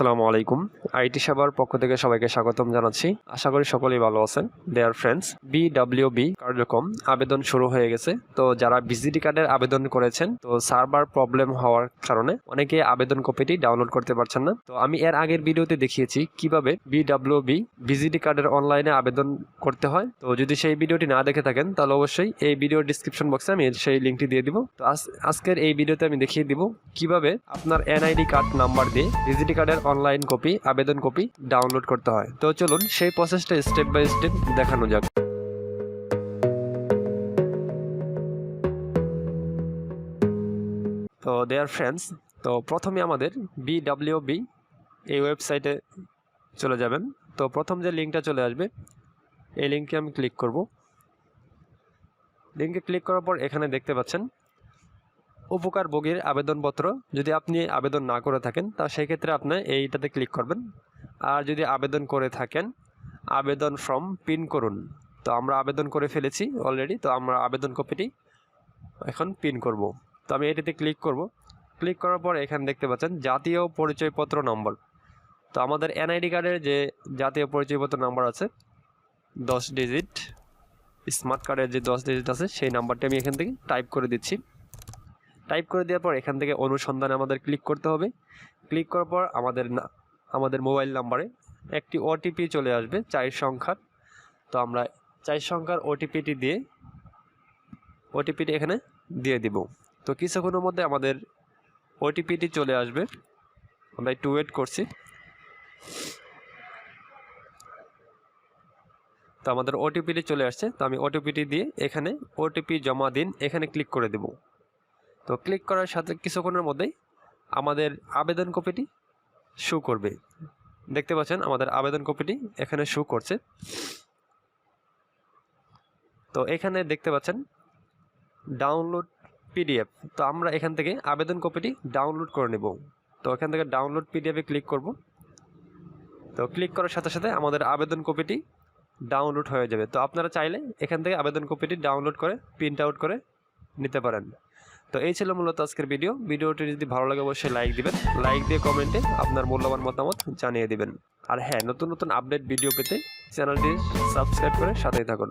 আসসালামু আলাইকুম। আইটি সেবার পক্ষ থেকে সবাইকে স্বাগতম জানাচ্ছি। আশা করি সকলেই ভালো আছেন। Dear friends B W B কার্যক্রম আবেদন শুরু হয়ে গেছে। তো যারা বিজিটি কার্ডের আবেদন করেছেন, তো সার্ভার প্রবলেম হওয়ার কারণে অনেকে আবেদন কপিটি ডাউনলোড করতে পারছেন না। তো আমি এর আগের ভিডিওতে দেখিয়েছি কীভাবে বি ডাব্লিউ বি বিজিটি কার্ডের অনলাইনে আবেদন করতে হয়। তো যদি সেই ভিডিওটি না দেখে থাকেন, তাহলে অবশ্যই এই ভিডিওর ডিসক্রিপশন বক্সে আমি সেই লিঙ্কটি দিয়ে দিব। তো আজ- আজকের এই ভিডিওতে আমি দেখিয়ে দিব কীভাবে আপনার এনআইডি কার্ড নাম্বার দিয়ে ডিজিটি কার্ডের অনলাইন কপি আবেদন কপি ডাউনলোড করতে হয়। তো চলুন সেই প্রসেসটা স্টেপ বাই স্টেপ দেখানো যাক। তো দেয়ার ফ্রেন্ডস তো প্রথমে আমাদের বি ডাব্লিউ বি এই ওয়েবসাইটে চলে যাবেন। তো প্রথম যে লিঙ্কটা চলে আসবে, এই লিঙ্কে আমি ক্লিক করব। লিঙ্কে ক্লিক করার পর এখানে দেখতে পাচ্ছেন উপকারভোগীর আবেদনপত্র যদি আপনি আবেদন না করে থাকেন, তা সেক্ষেত্রে আপনি এইটাতে ক্লিক করবেন। আর যদি আবেদন করে থাকেন, আবেদন ফর্ম পিন করুন। তো আমরা আবেদন করে ফেলেছি অলরেডি তো আমরা আবেদন কপিটি এখন পিন করব। তো আমি এটিতে ক্লিক করব। ক্লিক করার পর এখানে দেখতে পাচ্ছেন জাতীয় পরিচয়পত্র নম্বর। তো আমাদের এনআইডি কার্ডের যে জাতীয় পরিচয়পত্র নাম্বার আছে, দশ ডিজিট স্মার্ট কার্ডের যে দশ ডিজিট আছে, সেই নাম্বারটি আমি এখান থেকে টাইপ করে দিচ্ছি। টাইপ করে দেওয়ার পর এখান থেকে অনুসন্ধানে আমাদের ক্লিক করতে হবে। ক্লিক করার পর আমাদের না, আমাদের মোবাইল নাম্বারে একটি ওটিপি চলে আসবে, চার সংখ্যার। তো আমরা চার সংখ্যার ওটিপিটি দিয়ে ওটিপিটি এখানে দিয়ে দিব। তো কিছুক্ষণের মধ্যে আমাদের ওটিপিটি চলে আসবে। আমরা একটু ওয়েট করছি। তো আমাদের ওটিপিটি চলে আসছে। তো আমি ওটিপিটি দিয়ে এখানে ওটিপি জমা দিন, এখানে ক্লিক করে দেব। তো ক্লিক করার সাথে কিছুক্ষণের মধ্যেই আমাদের আবেদন কপিটি শো করবে। দেখতে পাচ্ছেন, আমাদের আবেদন কপিটি এখানে শো করছে। তো এখানে দেখতে পাচ্ছেন ডাউনলোড পিডিএফ তো আমরা এখান থেকে আবেদন কপিটি ডাউনলোড করে নেব। তো এখান থেকে ডাউনলোড পিডিএফে ক্লিক করব। তো ক্লিক করার সাথে সাথে আমাদের আবেদন কপিটি ডাউনলোড হয়ে যাবে। তো আপনারা চাইলে এখান থেকে আবেদন কপিটি ডাউনলোড করে প্রিন্ট আউট করে নিতে পারেন। তো এই ছিল মূলত আজকের ভিডিও। ভিডিওটি যদি ভালো লাগে, অবশ্যই লাইক দিবেন। লাইক দিয়ে কমেন্টে আপনার মূল্যবান মতামত জানিয়ে দিবেন। আর হ্যাঁ নতুন নতুন আপডেট ভিডিও পেতে চ্যানেলটি সাবস্ক্রাইব করে সাথেই থাকুন।